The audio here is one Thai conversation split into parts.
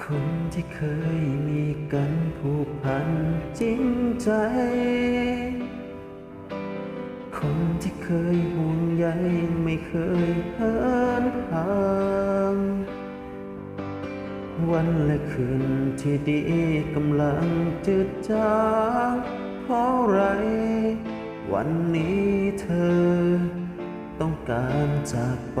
คนที่เคยมีกันผูกพันจริงใจ คนที่เคยห่วงใยไม่เคยเหินห่าง วันและคืนที่ดีกำลังจืดจางเพราะไร วันนี้เธอต้องการจากไป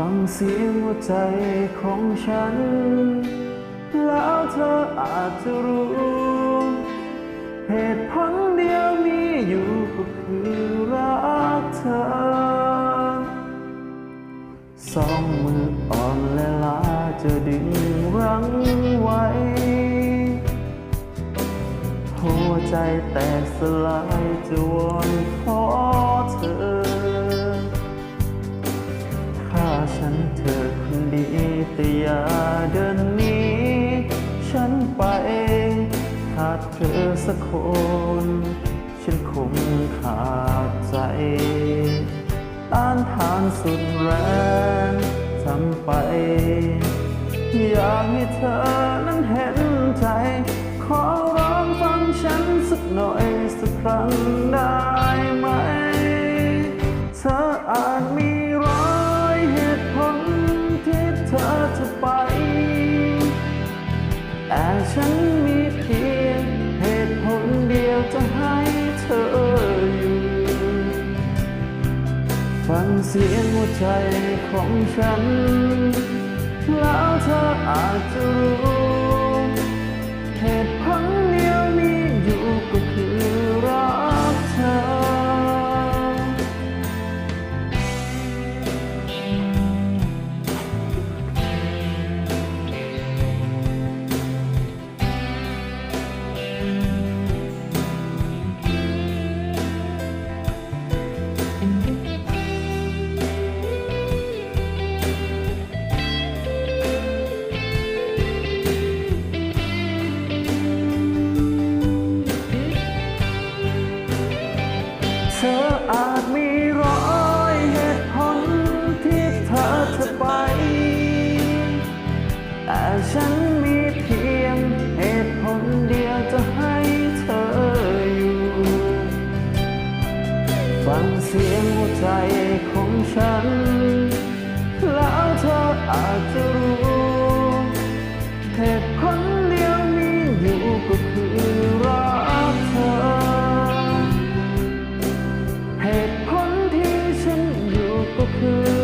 ฟังเสียงหัวใจของฉัน แล้วเธออาจจะรู้ เหตุผลเดียวมีอยู่ก็คือรักเธอ สองมืออ่อนและลาจะดึงรั้งไว้ หัวใจแตกสลายจะวอนขอเธอ ฉันเธอคนดีแต่อย่าเดินหนี้ฉันไปขาดเธอสักคน ฉันคงขาดใจต้านทานสุดแรงทำไป อยากให้เธอนั้นเห็นใจ ขอร้องฟังฉันสักหน่อยสักครั้งได้ไหม ฉันมีเพียงเหตุผลเดียวจะให้เธออยู่ ฟังเสียงหัวใจของฉัน แล้วเธออาจจะรู้ เดียวจะให้เธออยู่ ฟังเสียงหัวใจของฉัน แล้วเธออาจจะรู้เหตุคนเดียวมีอยู่ก็คือรักเธอ เหตุคนที่ฉันอยู่ก็คือ